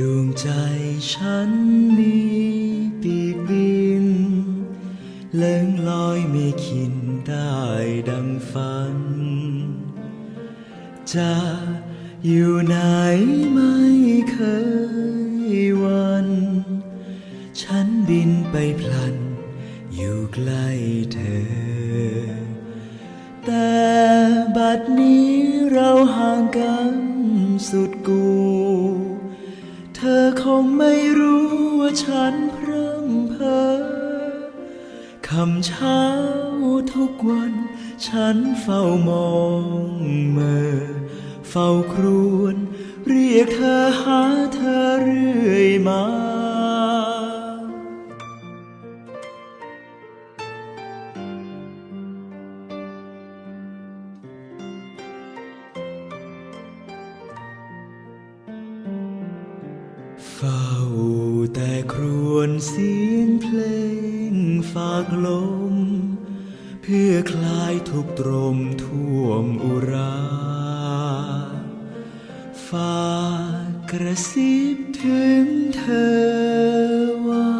ดวงใจฉันมีปีกบินเลื่องลอยไม่คินได้ดังฝัน จะอยู่ไหนไม่เคยวัน ฉันบินไปพลัน อยู่ใกล้เธอ แต่บัดนี้เราห่างกันสุดกู เธอคงไม่รู้ว่าฉันพร่ำเพอคำเช้าทุกวัน ฉันเฝ้ามองเมื่อเฝ้าครวน เรียกเธอหาเธอ เฝ้าแต่ครวญเสียงเพลงฝากลม เพื่อคลายทุกตรมท่วมอุราฝากกระซิบถึงเธอว่า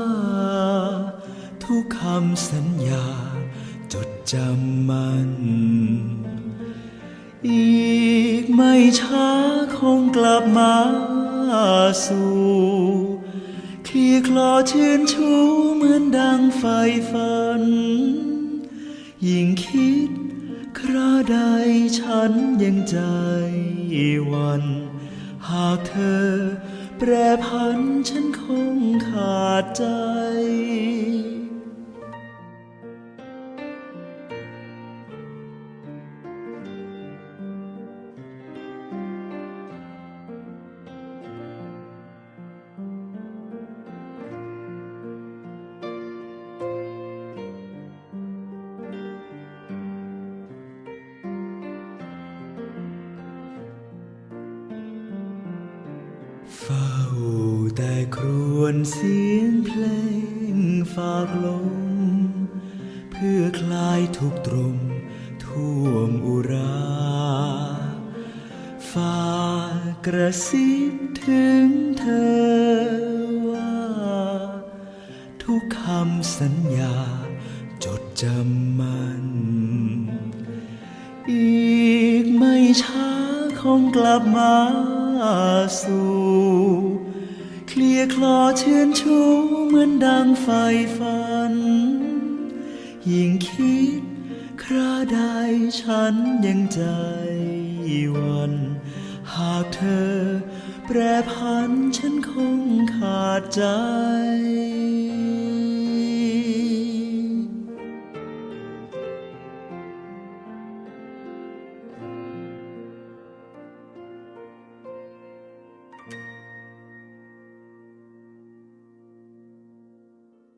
ทุกคำสัญญาจดจำมัน อีกไม่ช้าคงกลับมา สู่คลีคลอชื่นชูเหมือนดังไฟฝัน ยิ่งคิดคราใดฉันยังใจวัน หากเธอแปรพันฉันคงขาดใจ เฝ้าแต่ครวญเสียงเพลงฝากลม เพื่อคลายทุกตรมท่วมอุราฝากกระซิบถึงเธอว่า ทุกคำสัญญาจดจำมัน อีกไม่ช้าคงกลับมา สู่เคลียคลอเชื่นชูเหมือนดังไฟฝัน ยิ่งคิดคราใดฉันยังใจวัน หากเธอแปรพันฉันคงขาดใจ